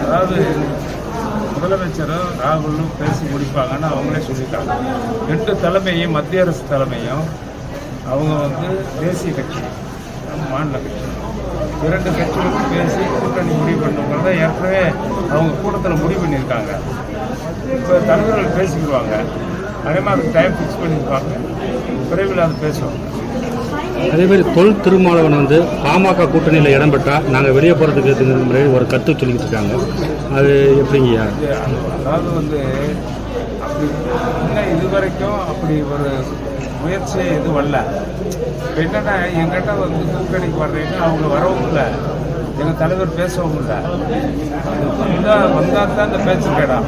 அதாவது முதலமைச்சரும் ராகுலும் பேசி முடிப்பாங்கன்னு அவங்களே சொல்லிட்டாங்க ரெண்டு தலைமையும் மத்திய அரசு தலைமையும் அவங்க வந்து தேசிய கட்சி மாநில கட்சி இரண்டு கட்சிகளுக்கும் பேசி கூட்டணி முடிவு பண்ணுங்கிறத ஏற்கனவே அவங்க கூட்டத்தில் முடிவு பண்ணியிருக்காங்க இப்போ தலைவர்கள் பேசிக்கிடுவாங்க அதே மாதிரி டைம் ஃபிக்ஸ் பண்ணியிருப்பாங்க விரைவில் அது பேசுவாங்க அதே மாதிரி தொல் திருமாவளவன் வந்து பாமக கூட்டணியில் இடம்பெற்றால் நாங்கள் வெளியே போகிறதுக்கு முறை ஒரு கருத்து சொல்லிக்கிட்டு இருக்காங்க. அது எப்படிங்கய்யா அதாவது வந்து அப்படி இன்னும் இது வரைக்கும் அப்படி ஒரு முயற்சி எதுவும் வரல இப்போ என்னன்னா எங்கிட்ட வந்து கூட்டணிக்கு வர்றீங்கன்னா அவங்க வரவும் இல்லை. எங்கள் தலைவர் பேசவும் இல்லை. வந்தால் வந்தால் தான் இந்த பேச்சு கேடாம்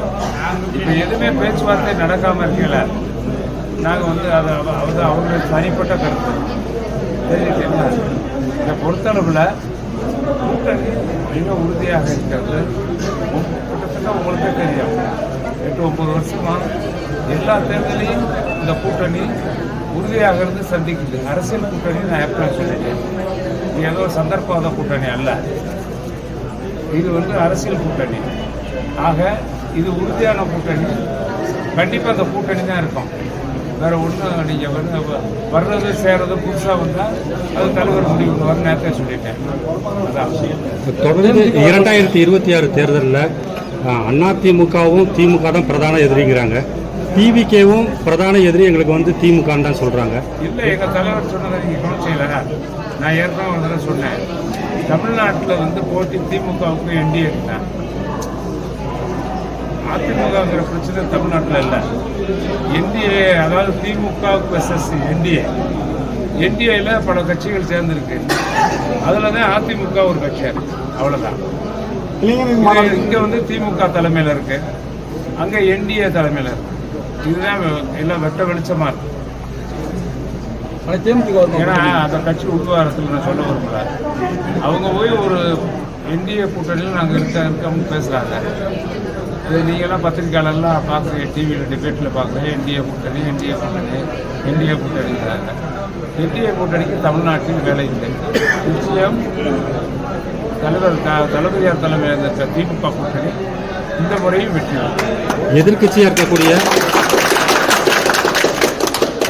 இப்போ எதுவுமே பேச்சுவார்த்தை நடக்காமல் இருக்கல நாங்கள் வந்து அதை வந்து அது தனிப்பட்ட கருத்து. தெரிஞ்சுக்கல இதை பொறுத்தளவில் கூட்டணி மிக உறுதியாக இருக்கிறது. கிட்டத்தட்ட உங்களுக்கே தெரியும். எட்டு ஒன்பது வருஷமா எல்லா தேர்தலையும் இந்த கூட்டணி உறுதியாக இருந்து சந்திக்குது. அரசியல் கூட்டணி நான் ஏற்கனவே சொல்லிட்டேன்? இது ஏதோ சந்தர்ப்பவாத கூட்டணி அல்ல. இது வந்து அரசியல் கூட்டணி. ஆக இது உறுதியான கூட்டணி. கண்டிப்பாக அந்த கூட்டணி தான் இருக்கும். வேற ஒன்றும் நீங்கள் வந்து வர்றது சேர்றது புதுசாக வந்தால் அது தலைவர் முடிவு வர நேரத்தை சொல்லிட்டேன். அதான். தொடர்ந்து இரண்டாயிரத்தி இருபத்தி ஆறு தேர்தலில் அதிமுகவும் திமுக தான் பிரதான எதிரிங்கிறாங்க. டிவிகேவும் பிரதான எதிரி எங்களுக்கு வந்து திமுகன்னு தான் சொல்கிறாங்க இல்லை எங்கள் தலைவர் சொன்னதை நீங்கள் கவனிச்சீங்களா நான் ஏற்கனவே தடவை சொன்னேன். தமிழ்நாட்டில் வந்து போட்டி திமுகவுக்கு என்டிஏ தான். அதிமுகங்கிற பிரச்சனை தமிழ்நாட்டில் இல்லை. என்டிஏ அதாவது திமுகவுக்கு வெர்சஸ் என்டிஏ என்டிஏல பல கட்சிகள் சேர்ந்துருக்கு. அதில் தான் அதிமுக ஒரு கட்சியாக அவ்வளோதான் இங்கே வந்து திமுக தலைமையில் இருக்கு. அங்கே என்டிஏ தலைமையில் இருக்கு. இதுதான் எல்லாம் வெட்ட வெளிச்சமாக இருக்கு. ஏன்னா அந்த கட்சி உள்வாரத்தில் நான் சொல்ல விரும்பல. அவங்க போய் ஒரு இந்திய கூட்டணியில் நாங்கள் இருக்க இருக்கோம்னு பேசுகிறாங்க அது நீங்களாம் பத்திரிகையாளர்லாம் பார்க்குறீங்க டிவியில் டிபேட்டில் பார்க்குறேன் இந்திய கூட்டணி என்டிஏ கூட்டணி இந்திய கூட்டணிங்கிறாங்க. என்டிஏ கூட்டணிக்கு தமிழ்நாட்டில் வேலை இல்லை. நிச்சயம் தலைவர் த- தளபதியார் தலைமையில் இருந்த திமுக கூட்டணி இந்த முறையும் வெற்றி எதிர்கட்சியாக எதிர்க்கட்சியாக இருக்கக்கூடிய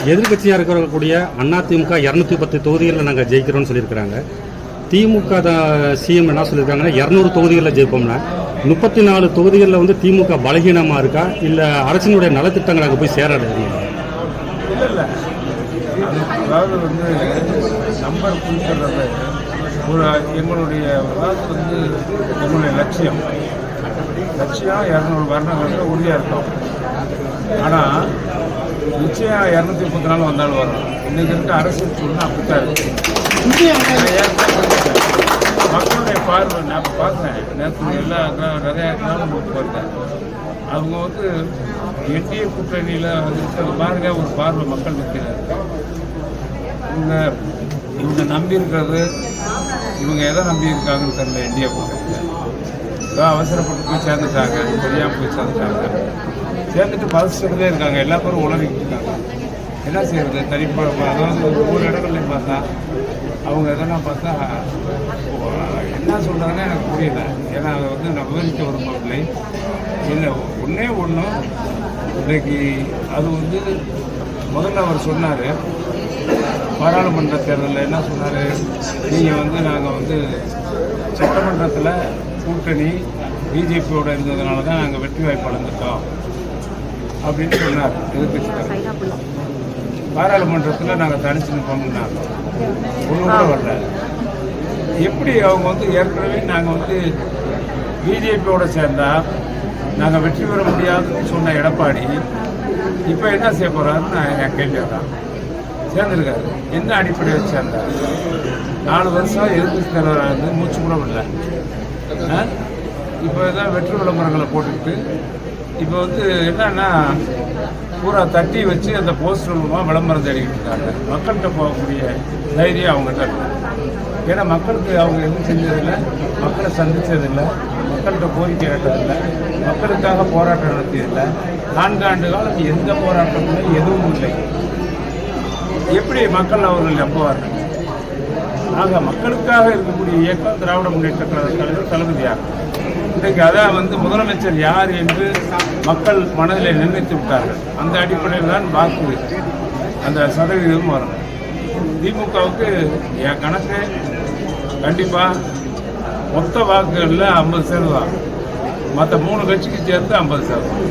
எதிர்க்கட்சியாக இருக்கக்கூடிய அதிமுக இரநூத்தி பத்து தொகுதிகளில் நாங்கள் ஜெயிக்கிறோம்னு சொல்லியிருக்கிறாங்க. திமுக சிஎம் என்ன சொல்லியிருக்காங்கன்னா இரநூறு தொகுதிகளில் ஜெயிப்போம்னா முப்பத்தி நாலு தொகுதிகளில் வந்து திமுக பலகீனமாக இருக்கா? இல்லை அரசினுடைய நலத்திட்டங்கள் அங்கே போய் சேராது அதாவது வந்து நம்பர் குறிப்பிடுறது ஒரு எங்களுடைய அதாவது வந்து எங்களுடைய லட்சியம். லட்சியம் இரநூறு வருடங்களுக்கு உறுதியாக இருக்கும். ஆனால் நிச்சயம் இரநூத்தி முப்பத்தி நாலு வந்தாலும் வரும். இன்னைக்கு இருக்க அரசியல் சூழ்நிலை அப்படித்தான் இருக்கு. மக்களுடைய பார்வை நான் பார்த்தேன் நேற்று எல்லா நிறையா நிறைய கிராமங்களுக்கு பார்த்தேன். அவங்க வந்து என்டிஏ கூட்டணியில் இருக்கிறது பாருங்க ஒரு பார்வை மக்கள் நிற்கிறார் இவங்க இவங்க நம்பி இருக்கிறது இவங்க எதை நம்பி இருக்காங்கன்னு தெரியல இந்தியா கூட்டணியில். ஏதோ அவசரப்பட்டு போய் சேர்ந்துட்டாங்க தெரியாமல் போய் சேர்ந்துட்டாங்க. சேர்ந்துட்டு பதிச்சுட்டே இருக்காங்க எல்லா பேரும் உளறிக்கிட்டு இருக்காங்க. என்ன செய்யறது? தனிப்பா அதாவது ஒவ்வொரு இடங்கள்லையும் பார்த்தா அவங்க எதெல்லாம் பார்த்தா என்ன சொல்கிறாங்கன்னு எனக்கு புரியல. ஏன்னா அதை வந்து நான் விவரிக்க விரும்பவில்லை. இல்லை ஒன்றே ஒன்று இன்றைக்கு அது வந்து முதல்ல அவர் சொன்னார் பாராளுமன்ற தேர்தலில் என்ன சொன்னார்? நீங்கள் வந்து நாங்கள் வந்து சட்டமன்றத்தில் கூட்டணி பிஜேபியோட இருந்ததுனால தான் நாங்கள் வெற்றி வாய்ப்பு அடைஞ்சிட்டோம் அப்படின்னு சொன்னார் எதிர்கட்சி தலைவர். பாராளுமன்றத்தில் நாங்கள் தனிச்சு நிற்போம்னா ஒன்று கூட வரல. எப்படி அவங்க வந்து ஏற்கனவே நாங்கள் வந்து பிஜேபியோட சேர்ந்தா நாங்கள் வெற்றி பெற முடியாதுன்னு சொன்ன எடப்பாடி இப்போ என்ன செய்ய போறாருன்னு நான் என் கேள்வி தான். சேர்ந்துருக்காரு. என்ன அடிப்படையில் சேர்ந்தார் நாலு வருஷம் எதிர்ப்பு தலைவராக இருந்து மூச்சு கூட விடல. இப்போ தான் வெற்றி விளம்பரங்களை போட்டுக்கிட்டு இப்போ வந்து என்னன்னா பூரா தட்டி வச்சு அந்த போஸ்டர் மூலமாக விளம்பரம் தேடிக்கிட்டு இருக்காங்க. மக்கள்கிட்ட போகக்கூடிய தைரியம் அவங்ககிட்ட இருக்கு. ஏன்னா மக்களுக்கு அவங்க எதுவும் செஞ்சதில்லை மக்களை சந்தித்ததில்லை மக்கள்கிட்ட கோரிக்கை கேட்டதில்லை மக்களுக்காக போராட்டம் நடத்தியதில்லை. நான்காண்டு காலம் எந்த போராட்டமும் எதுவும் இல்லை. எப்படி மக்கள் அவர்கள் நம்புவார்கள்? நாங்கள் மக்களுக்காக இருக்கக்கூடிய இயக்கம் திராவிட முன்னேற்ற கழக தலைவர் தளபதியார். இன்றைக்கு அதான் வந்து முதலமைச்சர் யார் என்று மக்கள் மனதில் நிர்ணயித்து விட்டார்கள். அந்த அடிப்படையில் தான் வாக்கு அந்த சதவீதம் வரும். திமுகவுக்கு என் கணக்கு கண்டிப்பாக மொத்த வாக்குகளில் ஐம்பது சதவீதம். மற்ற மூணு கட்சிக்கு சேர்த்து ஐம்பது சதவீதம்.